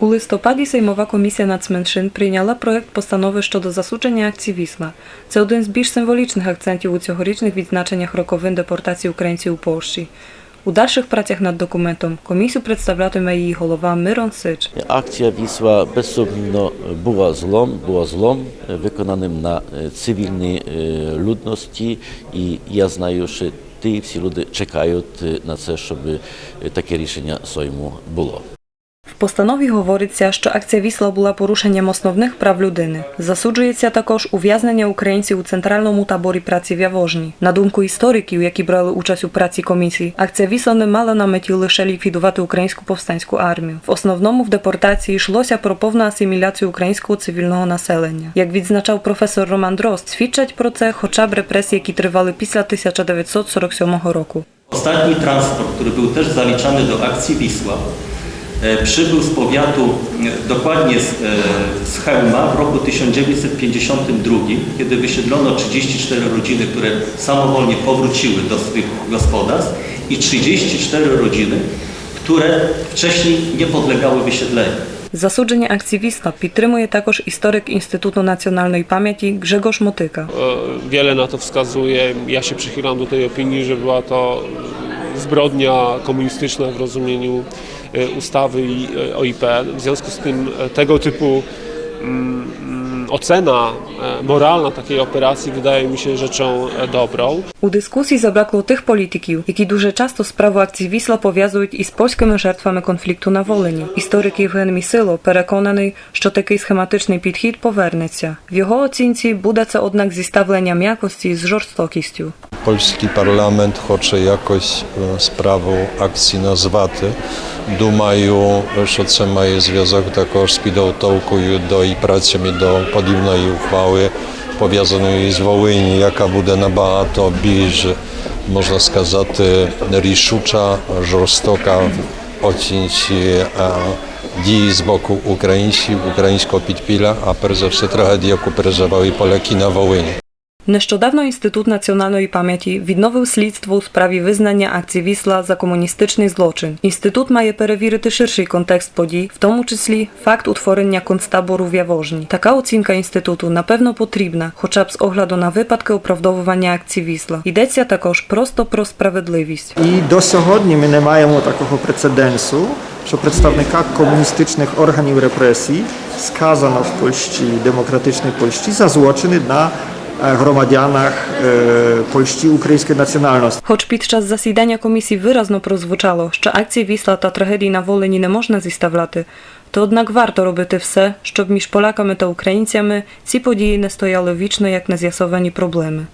У листопаді Сеймова комісія нацменшин прийняла проект постанови щодо засудження акції Вісла. Це один з більш символічних акцентів у цьогорічних відзначеннях роковин депортації українців у Польщі. У дальших працях над документом комісію представлятиме її голова Мирон Сич. Акція Вісла безсумнівно була злом, була злом виконаним на е, цивільній е, людності, і я знаю, що ті всі люди чекають е, на це, щоб таке рішення Сойму було. В постанові говориться, що акція Вісла була порушенням основних прав людини. Засуджується також ув'язнення українців у центральному таборі праці в Явожні. На думку істориків, які брали участь у праці комісії, акція Вісла не мала на меті лише ліквідувати українську повстанську армію. В основному в депортації йшлося про повну асиміляцію українського цивільного населення. Як відзначав професор Роман Дрозд, свідчать про це хоча б репресії, які тривали після 1947 року. Transport, który był też zaliczany do akcji Wisła, e, E, przybył z powiatu, e, dokładnie z, e, z Chełma w roku 1952, kiedy wysiedlono 34 rodziny, które samowolnie powróciły do swych gospodarstw i 34 rodziny, które wcześniej nie podlegały wysiedleniu. Zasłużenie aktywista podtrzymuje także historyk Instytutu Nacjonalnej Pamięci Grzegorz Motyka. Wiele na to wskazuje. Ja się przychylam do tej opinii, że była to zbrodnia komunistyczna w rozumieniu e, ustawy e, o IPN. W związku z tym e, tego typu mm, mm, ocena e, moralna takiej operacji wydaje mi się rzeczą e, dobrą. У дискусії забракло тих політиків, які дуже часто справу акції Вісла пов'язують із польськими жертвами конфлікту на Волині. Історик Євген Місило переконаний, що такий схематичний підхід повернеться. В його оцінці буде це однак зіставлення м'якості з жорстокістю. Польський парламент хоче якось справу акції назвати. Думаю, що це має зв'язок також з підготовкою до і працями до подібної ухвали, пов'язаної з Волині, яка буде набагато більш, можна сказати, рішуча, жорстока в оцінці е, дії з боку українців, українського підпілля, а перш за все трагедія, яку переживали поляки на Волині. Нещодавно Інститут національної пам'яті відновив слідство у справі визнання акції Вісла за комуністичний злочин. Інститут має перевірити ширший контекст подій, в тому числі факт утворення концтабору в Явожні. Така оцінка інституту напевно потрібна, хоча б з огляду на випадки оправдовування акції Вісла. Йдеться також просто про справедливість. І до сьогодні ми не маємо такого прецеденсу, що представника комуністичних органів репресій сказано в Польщі, демократичній Польщі за злочини на громадянах е, Польщі української національності. Хоч під час засідання комісії виразно прозвучало, що акції Вісла та трагедії на Волині не можна зіставляти, то однак варто робити все, щоб між поляками та українцями ці події не стояли вічно як нез'ясовані проблеми.